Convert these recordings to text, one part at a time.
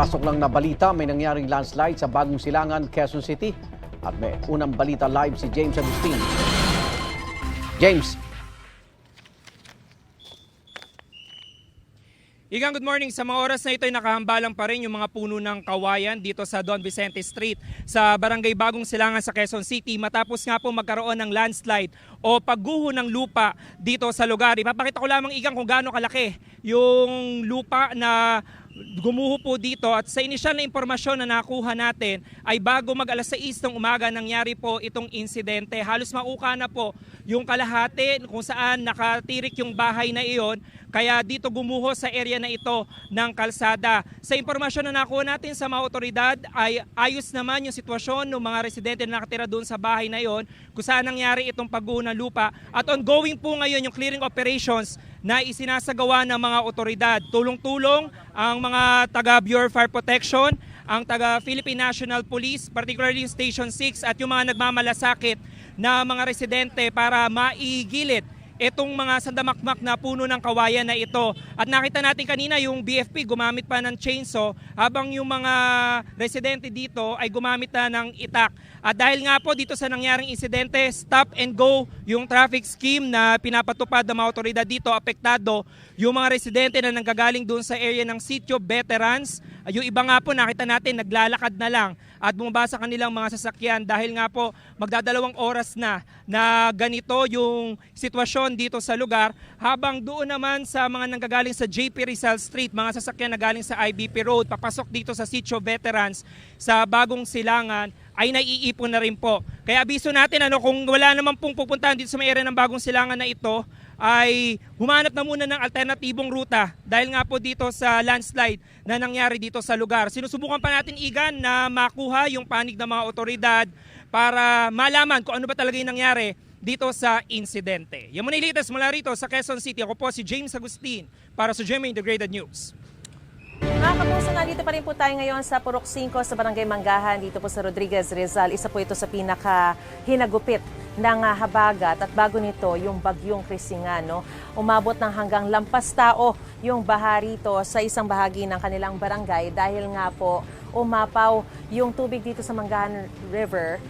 Kapapasok lang na balita, may nangyaring landslide sa Bagong Silangan, Quezon City. At may unang balita live si James Agustin. James, Igang good morning. Sa mga oras na ito ay nakahambalang pa rin yung mga puno ng kawayan dito sa Don Vicente Street sa Barangay Bagong Silangan sa Quezon City matapos nga po magkaroon ng landslide o pagguho ng lupa dito sa lugar. Ipapakita ko lamang igang kung gaano kalaki yung lupa na gumuho po dito at sa inisyal na impormasyon na nakuha natin ay bago mag alas 6 ng umaga nangyari po itong insidente. Halos mauka na po yung kalahati kung saan nakatirik yung bahay na iyon kaya dito gumuho sa area na ito ng kalsada. Sa impormasyon na nakuha natin sa mga otoridad ay ayos naman yung sitwasyon ng mga residente na nakatira doon sa bahay na iyon kung saan nangyari itong pagguho ng lupa at ongoing po ngayon yung clearing operations na isinasagawa ng mga otoridad. Tulong-tulong ang mga taga Bureau of Fire Protection, ang taga Philippine National Police, particularly Station 6 at yung mga nagmamalasakit na mga residente para maigilid itong mga sandamakmak na puno ng kawayan na ito. At nakita natin kanina yung BFP gumamit pa ng chainsaw habang yung mga residente dito ay gumamit na ng itak. At dahil nga po dito sa nangyaring insidente, stop and go yung traffic scheme na pinapatupad ng mga otoridad dito, apektado yung mga residente na nanggagaling doon sa area ng sitio veterans. Yung iba nga po nakita natin naglalakad na lang at bumaba sa kanilang mga sasakyan dahil nga po magdadalawang oras na na ganito yung sitwasyon dito sa lugar habang doon naman sa mga nanggagaling sa JP Rizal Street, mga sasakyan na galing sa IBP Road, papasok dito sa Sitio Veterans sa Bagong Silangan ay naiipon na rin po. Kaya abiso natin ano kung wala naman pong pupuntahan dito sa may area ng Bagong Silangan na ito ay humanap na muna ng alternatibong ruta dahil nga po dito sa landslide na nangyari dito sa lugar. Sinusubukan pa natin igan na makuha yung panig ng mga otoridad para malaman kung ano ba talaga yung nangyari dito sa insidente. Yan muna latest mula rito sa Quezon City. Ako po si James Agustin para sa GMA Integrated News. Mga kapuso, nandito pa rin po tayo ngayon sa Purok 5 sa Barangay Manggahan, dito po sa Rodriguez Rizal. Isa po ito sa pinaka hinagupit ng ah, habagat at bago nito yung bagyong Krisingan. No? Umabot ng hanggang lampas tao yung baha rito sa isang bahagi ng kanilang barangay dahil nga po umapaw yung tubig dito sa Manggahan River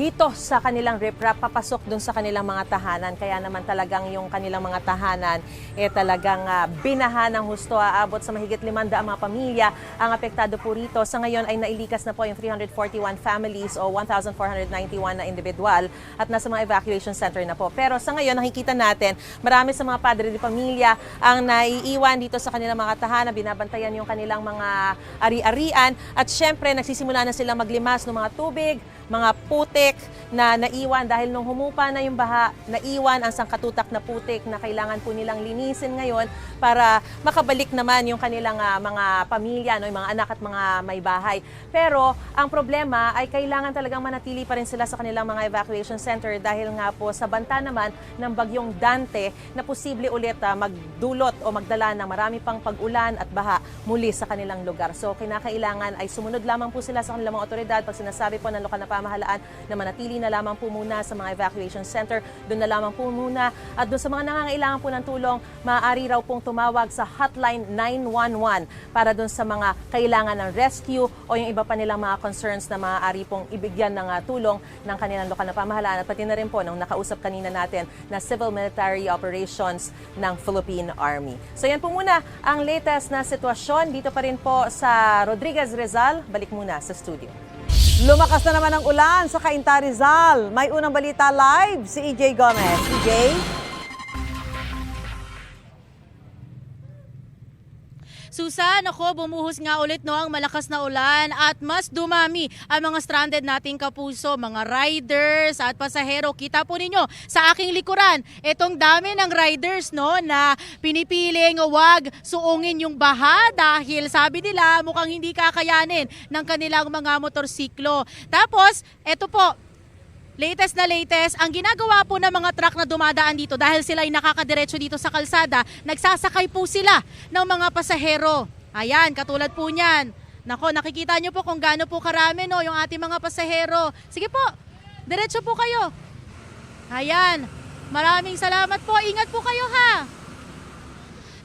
dito sa kanilang riprap papasok dun sa kanilang mga tahanan. Kaya naman talagang yung kanilang mga tahanan eh talagang ah, binaha ng husto. Aabot sa mahigit 500 mga pamilya. Ang apektado po rito sa ngayon ay nailikas na po yung 341 families o 1491 na individual at nasa mga evacuation center na po. Pero sa ngayon nakikita natin marami sa mga padre de pamilya ang naiiwan dito sa kanilang mga tahanan. Binabantayan yung kanilang mga ari-arian. At syempre nagsisimula na silang maglimas ng mga tubig mga putik na naiwan dahil nung humupa na yung baha, naiwan ang sangkatutak na putik na kailangan po nilang linisin ngayon para makabalik naman yung kanilang ah, mga pamilya, no, yung mga anak at mga may bahay. Pero ang problema ay kailangan talagang manatili pa rin sila sa kanilang mga evacuation center dahil nga po sa banta naman ng bagyong Dante na posible ulit ah, magdulot o magdala ng marami pang pag-ulan at baha muli sa kanilang lugar. So kinakailangan ay sumunod lamang po sila sa kanilang mga otoridad pag sinasabi po ng lokal na pamahalaan na manatili na lamang po muna sa mga evacuation center. Doon na lamang po muna. At doon sa mga nangangailangan po ng tulong, maaari raw pong tumawag sa hotline 911 para doon sa mga kailangan ng rescue o yung iba pa nilang mga concerns na maaari pong ibigyan ng ah, tulong ng kanilang lokal na pamahalaan. At pati na rin po nung nakausap kanina natin na civil military operations ng Philippine Army. So yan po muna ang latest na sitwasyon dito pa rin po sa Rodriguez Rizal. Balik muna sa studio. Lumakas na naman ang ulan sa Cainta Rizal. May unang balita live si EJ Gomez. EJ? Susan, ako, bumuhos nga ulit no ang malakas na ulan at mas dumami ang mga stranded nating kapuso, mga riders at pasahero. Kita po ninyo sa aking likuran, itong dami ng riders no na pinipiling wag suungin yung baha dahil sabi nila mukhang hindi kakayanin ng kanilang mga motorsiklo. Tapos, eto po, Latest na latest, ang ginagawa po ng mga truck na dumadaan dito dahil sila ay nakakadiretso dito sa kalsada, nagsasakay po sila ng mga pasahero. Ayan, katulad po niyan. Nako, nakikita niyo po kung gaano po karami no, yung ating mga pasahero. Sige po, diretso po kayo. Ayan, maraming salamat po. Ingat po kayo ha.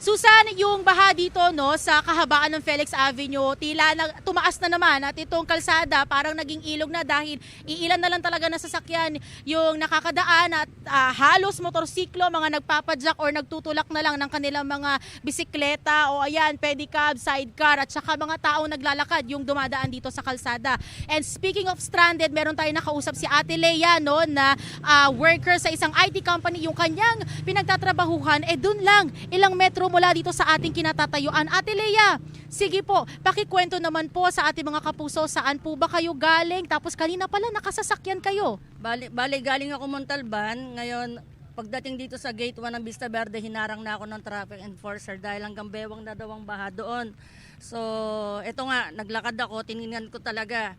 Susan, yung baha dito no sa kahabaan ng Felix Avenue, tila na, tumaas na naman at itong kalsada parang naging ilog na dahil iilan na lang talaga na sasakyan yung nakakadaan at ah, halos motorsiklo, mga nagpapadyak or nagtutulak na lang ng kanilang mga bisikleta o ayan, pedicab, sidecar at saka mga taong naglalakad yung dumadaan dito sa kalsada. And speaking of stranded, meron tayong nakausap si Ate Lea no na ah, worker sa isang IT company yung kanyang pinagtatrabahuhan eh dun lang ilang metro mula dito sa ating kinatatayuan. Ate Lea, sige po, pakikwento naman po sa ating mga kapuso saan po ba kayo galing tapos kanina pala nakasasakyan kayo. Bali, bali galing ako Montalban. Ngayon, pagdating dito sa gate 1 ng Vista Verde, hinarang na ako ng traffic enforcer dahil hanggang bewang na daw ang baha doon. So, ito nga, naglakad ako, tinignan ko talaga.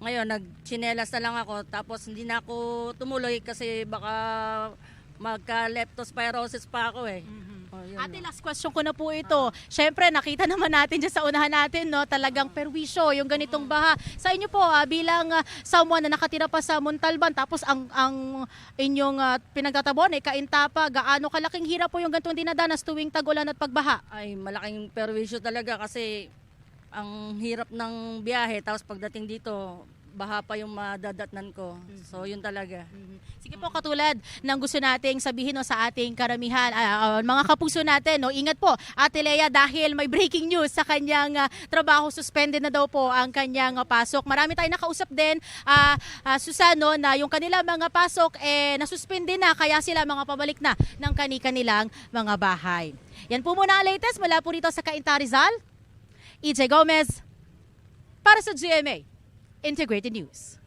Ngayon, nagchinelas na lang ako, tapos hindi na ako tumuloy kasi baka magka-leptospirosis pa ako eh. Oh, yun, Ate, no. last question ko na po ito. Siyempre, nakita naman natin dyan sa unahan natin, no, talagang perwisyo, yung ganitong baha. Sa inyo po, ah, bilang ah, someone na nakatira pa sa Montalban, tapos ang, ang inyong uh, pinagtatabon, eh, kaintapa, gaano kalaking hirap po yung ganitong dinadanas tuwing tagulan at pagbaha? Ay, malaking perwisyo talaga kasi ang hirap ng biyahe, tapos pagdating dito, baha pa yung madadatnan ko. So, yun talaga. Sige po, katulad ng gusto nating sabihin no, sa ating karamihan, ah, ah, mga kapuso natin, no, ingat po, Ate Lea, dahil may breaking news sa kanyang ah, trabaho, suspended na daw po ang kanyang ah, pasok. Marami tayong nakausap din, ah, ah, Susano, na yung kanila mga pasok, eh, nasuspende na, kaya sila mga pabalik na ng kani-kanilang mga bahay. Yan po muna ang latest mula po dito sa Cainta Rizal. EJ Gomez, para sa GMA Integrated News.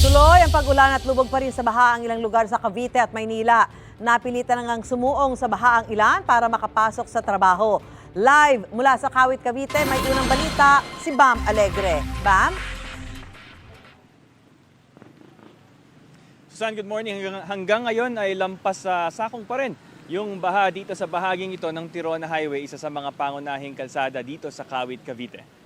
Tuloy ang pag-ulan at lubog pa rin sa baha ang ilang lugar sa Cavite at Maynila. Napilitan ngang sumuong sa baha ang ilan para makapasok sa trabaho. Live mula sa Kawit, Cavite, may unang balita si Bam Alegre. Bam? Susan, good morning. Hanggang, hanggang ngayon ay lampas sa sakong pa rin yung baha dito sa bahaging ito ng Tirona Highway, isa sa mga pangunahing kalsada dito sa Kawit, Cavite.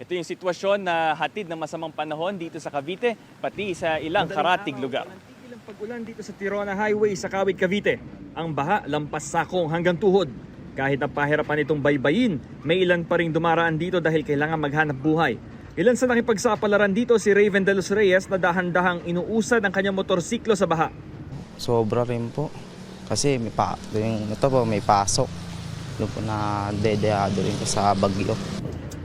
Ito yung sitwasyon na hatid ng masamang panahon dito sa Cavite, pati sa ilang karatig lugar. Tigil ang pag-ulan dito sa Tirona Highway sa Kawit, Cavite. Ang baha lampas sakong hanggang tuhod. Kahit napahirapan itong baybayin, may ilan pa rin dumaraan dito dahil kailangan maghanap buhay. Ilan sa nakipagsapalaran dito si Raven de los Reyes na dahan-dahang inuusad ang kanyang motorsiklo sa baha. Sobra rin po. Kasi may pa, yung, ito po, may pasok. Doon po na dedehado rin po sa Bagyo.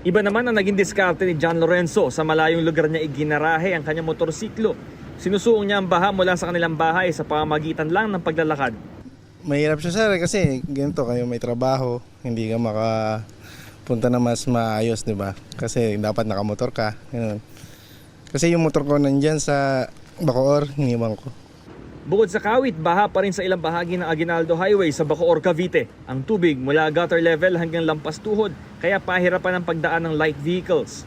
Iba naman ang naging diskarte ni John Lorenzo sa malayong lugar niya iginarahe ang kanyang motorsiklo. Sinusuong niya ang baha mula sa kanilang bahay sa pamamagitan lang ng paglalakad. Mahirap siya sir kasi ganito kayo may trabaho, hindi ka makapunta na mas maayos, di ba? Kasi dapat nakamotor ka. Ganun. Kasi yung motor ko nandyan sa Bacoor, hiniwang ko. Bukod sa kawit, baha pa rin sa ilang bahagi ng Aguinaldo Highway sa Bacoor, Cavite. Ang tubig mula gutter level hanggang lampas tuhod, kaya pahirapan ang pagdaan ng light vehicles.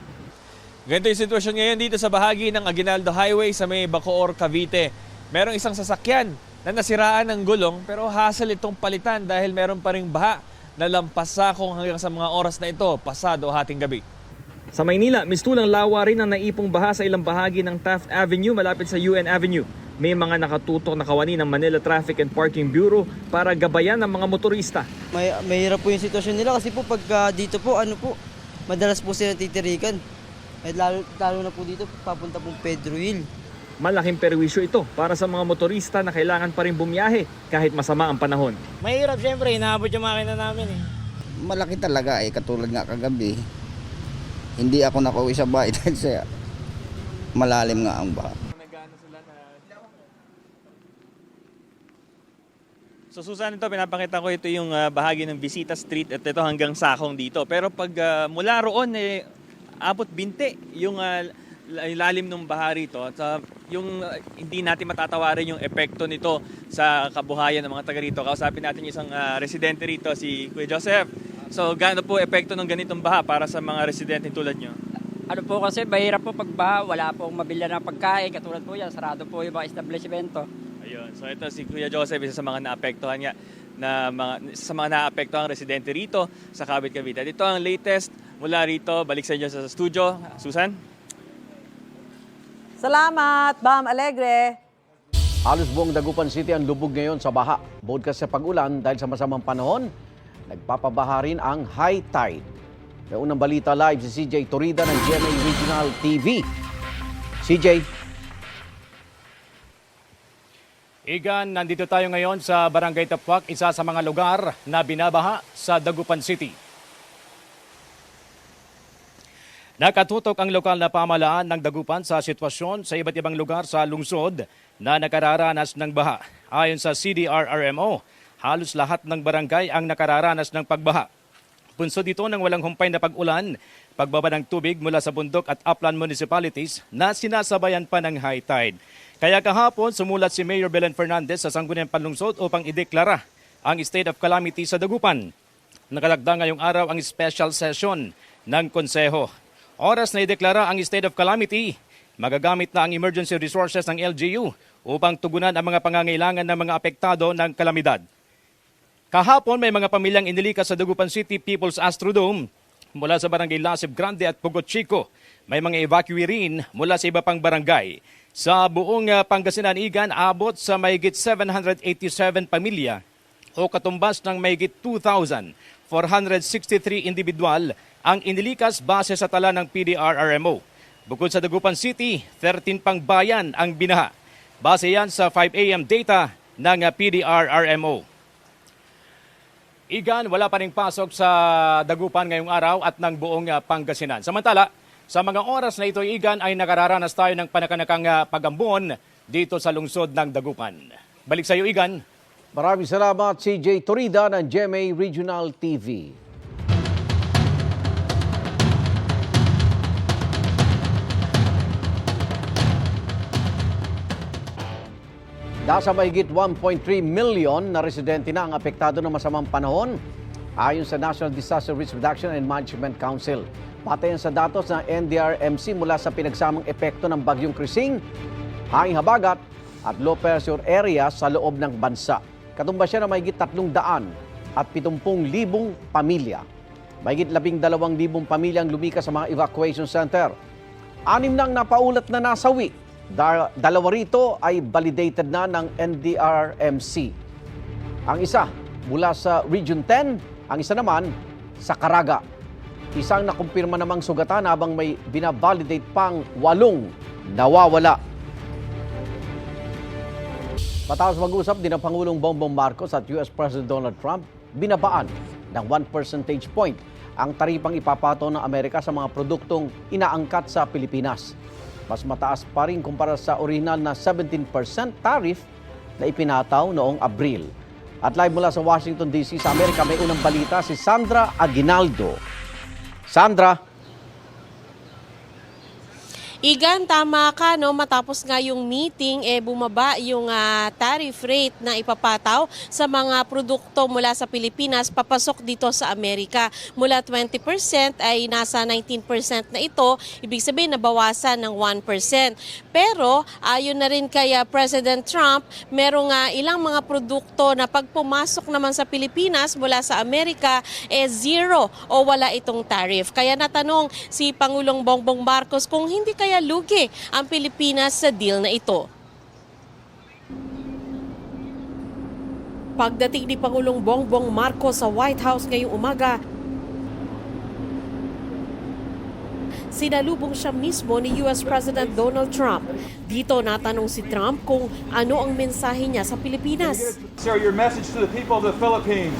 Ganito yung sitwasyon ngayon dito sa bahagi ng Aguinaldo Highway sa may Bacoor, Cavite. Merong isang sasakyan na nasiraan ng gulong pero hassle itong palitan dahil meron pa ring baha na lampas sakong hanggang sa mga oras na ito, pasado hating gabi. Sa Maynila, mistulang lawa rin ang naipong baha sa ilang bahagi ng Taft Avenue malapit sa UN Avenue. May mga nakatutok na kawani ng Manila Traffic and Parking Bureau para gabayan ng mga motorista. May, mahirap po yung sitwasyon nila kasi po pagka dito po, ano po, madalas po sila titirikan. Eh, lalo, lalo na po dito, papunta pong Pedro Hill. Malaking perwisyo ito para sa mga motorista na kailangan pa rin bumiyahe kahit masama ang panahon. Mahirap syempre, inaabot yung makina namin eh. malaki talaga eh katulad nga kagabi hindi ako nakauwi sa bahay dahil sa malalim nga ang baha So Susan, ito pinapakita ko ito yung ah, bahagi ng Visita Street at ito hanggang Sakong dito. Pero pag ah, mula roon, eh, abot binte yung ah, lalim ng baha rito. At ah, yung ah, hindi natin matatawarin yung epekto nito sa kabuhayan ng mga taga rito. Kausapin natin yung isang ah, residente rito, si Kuya Joseph. So gaano po epekto ng ganitong baha para sa mga residente tulad nyo? Ano po kasi, mahirap po pagbaha, wala pong mabilya ng pagkain, katulad po yan, sarado po yung mga establishmento. Ayun. So ito si Kuya Joseph, isa sa mga naapektuhan nga na mga isa sa mga naapektuhan residente rito sa Cavite Cavite. Dito ang latest mula rito. Balik sa inyo sa studio. Susan? Salamat, Bam Alegre. Halos buong Dagupan City ang lubog ngayon sa baha. Bukod kasi sa pag-ulan dahil sa masamang panahon, nagpapabaha rin ang high tide. May unang balita live si CJ Torida ng GMA Regional TV. CJ, Igan, nandito tayo ngayon sa Barangay Tapuak, isa sa mga lugar na binabaha sa Dagupan City. Nakatutok ang lokal na pamalaan ng Dagupan sa sitwasyon sa iba't ibang lugar sa lungsod na nakararanas ng baha. Ayon sa CDRRMO, halos lahat ng barangay ang nakararanas ng pagbaha. Punso dito ng walang humpay na pag-ulan, pagbaba ng tubig mula sa bundok at upland municipalities na sinasabayan pa ng high tide. Kaya kahapon, sumulat si Mayor Belen Fernandez sa Sangguniang Panlungsod upang ideklara ang state of calamity sa Dagupan. Nakalagda ngayong araw ang special session ng Konseho. Oras na ideklara ang state of calamity, magagamit na ang emergency resources ng LGU upang tugunan ang mga pangangailangan ng mga apektado ng kalamidad. Kahapon may mga pamilyang inilikas sa Dagupan City People's Astrodome mula sa barangay Lasib Grande at Pugot Chico. May mga evacuee rin mula sa iba pang barangay. Sa buong uh, Pangasinan Igan, abot sa mayigit 787 pamilya o katumbas ng mayigit 2,463 individual ang inilikas base sa tala ng PDRRMO. Bukod sa Dagupan City, 13 pang bayan ang binaha. Base yan sa 5 a.m. data ng uh, PDRRMO. Igan, wala pa ring pasok sa Dagupan ngayong araw at ng buong uh, Pangasinan. Samantala, sa mga oras na ito, Igan, ay nakararanas tayo ng panakanakang uh, pagambon dito sa lungsod ng Dagupan. Balik sa iyo, Igan. maraming salamat CJ Torida ng GMA Regional TV. Nasa mahigit 1.3 million na residente na ang apektado ng masamang panahon ayon sa National Disaster Risk Reduction and Management Council. Patayan sa datos ng NDRMC mula sa pinagsamang epekto ng bagyong Krising, hanging habagat at low pressure area sa loob ng bansa. Katumbas siya na mahigit 300 at 70,000 pamilya. Mahigit 12,000 pamilyang lumikas sa mga evacuation center. Anim nang napaulat na nasawi. Dalawa rito ay validated na ng NDRMC. Ang isa mula sa Region 10, ang isa naman sa Caraga. Isang nakumpirma namang sugatan habang may binavalidate pang walong nawawala. Matapos mag-usap din ang Pangulong Bongbong Marcos at US President Donald Trump, binabaan ng 1 percentage point ang taripang ipapato ng Amerika sa mga produktong inaangkat sa Pilipinas. Mas mataas pa rin kumpara sa original na 17% tariff na ipinataw noong Abril. At live mula sa Washington DC sa Amerika, may unang balita si Sandra Aguinaldo. Sandra, Igan, tama ka, no? Matapos nga yung meeting, eh, bumaba yung ah, tariff rate na ipapataw sa mga produkto mula sa Pilipinas papasok dito sa Amerika. Mula 20% ay nasa 19% na ito, ibig sabihin nabawasan ng 1%. Pero ayon na rin kay ah, President Trump, merong ah, ilang mga produkto na pag pumasok naman sa Pilipinas mula sa Amerika, eh zero o wala itong tariff. Kaya natanong si Pangulong Bongbong Marcos kung hindi kaya lugi ang Pilipinas sa deal na ito. Pagdating ni Pangulong Bongbong Marcos sa White House ngayong umaga, sinalubong siya mismo ni US President Donald Trump. Dito natanong si Trump kung ano ang mensahe niya sa Pilipinas. Sir, your message to the people of the Philippines.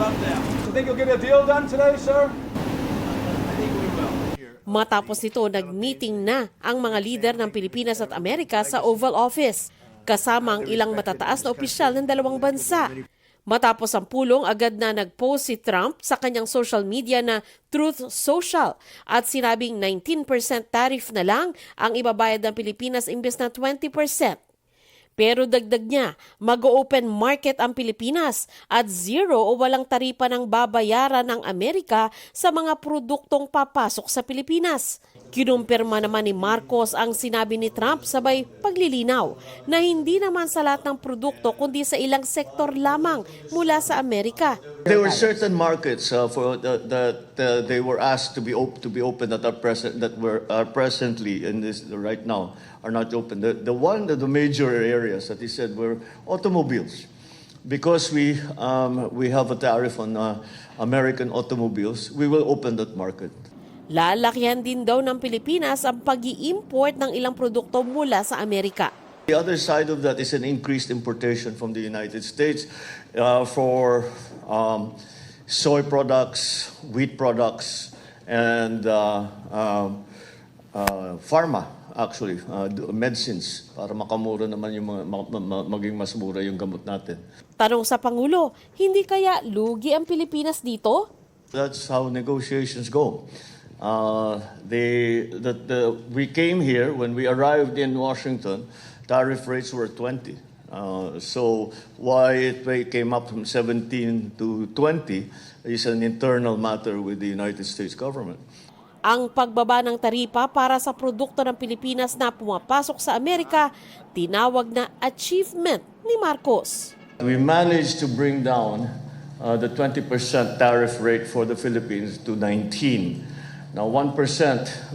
Love them. You think you'll get a deal done today, sir? Matapos nito, nag-meeting na ang mga lider ng Pilipinas at Amerika sa Oval Office, kasama ang ilang matataas na opisyal ng dalawang bansa. Matapos ang pulong, agad na nag-post si Trump sa kanyang social media na Truth Social at sinabing 19% tariff na lang ang ibabayad ng Pilipinas imbes na 20%. Pero dagdag niya, mag-open market ang Pilipinas at zero o walang taripa ng babayaran ng Amerika sa mga produktong papasok sa Pilipinas. Kinumpirma naman ni Marcos ang sinabi ni Trump sabay paglilinaw na hindi naman sa lahat ng produkto kundi sa ilang sektor lamang mula sa Amerika. There were certain markets uh, for the, that uh, they were asked to be op- to be open that are present that were are presently in this right now are not open. The the one of the major areas that he said were automobiles. because we, um, we have a tariff on uh, American automobiles, we will open that market. Lalakihan din daw ng Pilipinas ang pag import ng ilang produkto mula sa Amerika. The other side of that is an increased importation from the United States uh, for um, soy products, wheat products, and uh, um, uh, pharma, actually, uh, medicines, para makamura naman yung mga, ma- ma- ma- maging mas mura yung gamot natin. Tanong sa Pangulo, hindi kaya lugi ang Pilipinas dito? That's how negotiations go. Uh, they, the, the, we came here, when we arrived in Washington, tariff rates were 20. Uh, so why it came up from 17 to 20 is an internal matter with the United States government. Ang pagbaba ng taripa para sa produkto ng Pilipinas na pumapasok sa Amerika, tinawag na achievement ni Marcos. We managed to bring down uh, the 20% tariff rate for the Philippines to 19. Now, 1%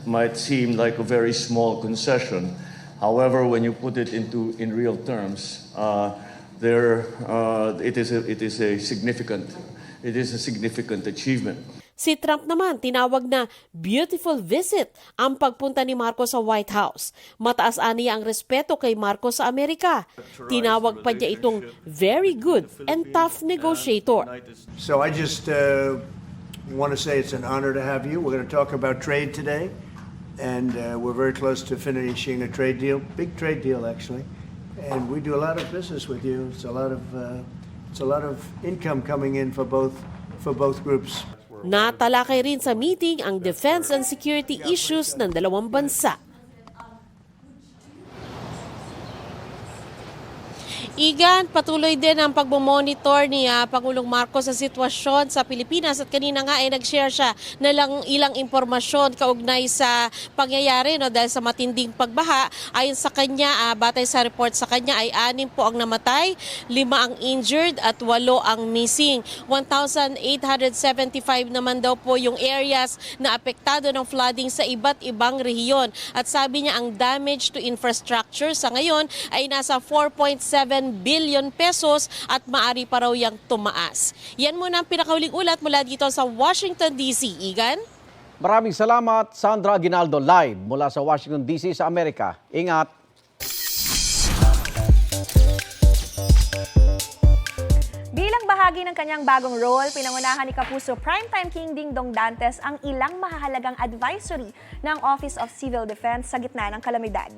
might seem like a very small concession. However, when you put it into in real terms, uh, there, uh, it, is a, it, is a significant, it is a significant achievement. Si Trump naman tinawag na beautiful visit ang pagpunta ni Marcos sa White House. Mataas aniya ang respeto kay Marcos sa Amerika. Tinawag pa niya itong very good and tough negotiator. So I just uh, want to say it's an honor to have you. We're going to talk about trade today, and uh, we're very close to finishing a trade deal, big trade deal actually. And we do a lot of business with you. It's a lot of uh, it's a lot of income coming in for both for both groups. Natalakay rin sa meeting ang defense and security issues ng dalawang bansa. Igan, patuloy din ang pagmomonitor ni ah, Pangulong Marcos sa sitwasyon sa Pilipinas at kanina nga ay nag-share siya na lang ilang impormasyon kaugnay sa pangyayari no, dahil sa matinding pagbaha. Ayon sa kanya, ah, batay sa report sa kanya ay anim po ang namatay, lima ang injured at walo ang missing. 1,875 naman daw po yung areas na apektado ng flooding sa iba't ibang rehiyon. At sabi niya ang damage to infrastructure sa ngayon ay nasa 4.7 billion pesos at maari pa raw yang tumaas. Yan muna ang pinakauling ulat mula dito sa Washington DC. Igan? Maraming salamat, Sandra Aguinaldo, live mula sa Washington DC sa Amerika. Ingat! Bilang bahagi ng kanyang bagong role, pinangunahan ni Kapuso Primetime King Ding Dong Dantes ang ilang mahahalagang advisory ng Office of Civil Defense sa gitna ng kalamidad.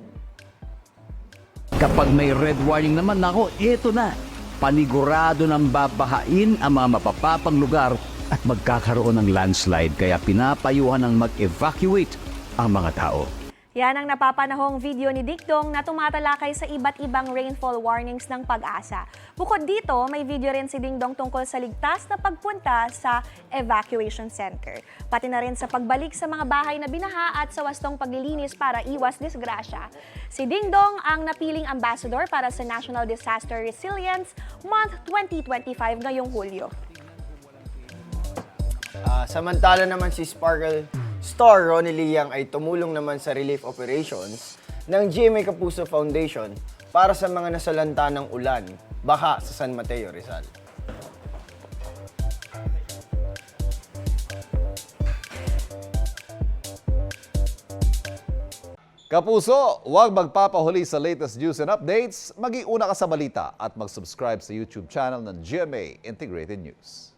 Kapag may red warning naman ako, eto na. Panigurado ng babahain ang mga mapapapang lugar at magkakaroon ng landslide kaya pinapayuhan ng mag-evacuate ang mga tao. Yan ang napapanahong video ni Dingdong na tumatalakay sa iba't ibang rainfall warnings ng pag-asa. Bukod dito, may video rin si Dingdong tungkol sa ligtas na pagpunta sa evacuation center. Pati na rin sa pagbalik sa mga bahay na binaha at sa wastong paglilinis para iwas disgrasya. Si Dingdong ang napiling ambassador para sa National Disaster Resilience Month 2025 ngayong Hulyo. Ah, samantala naman si Sparkle Star Ronnie Liang ay tumulong naman sa relief operations ng GMA Kapuso Foundation para sa mga nasalanta ng ulan, baha sa San Mateo, Rizal. Kapuso, huwag magpapahuli sa latest news and updates. Mag-iuna ka sa balita at mag-subscribe sa YouTube channel ng GMA Integrated News.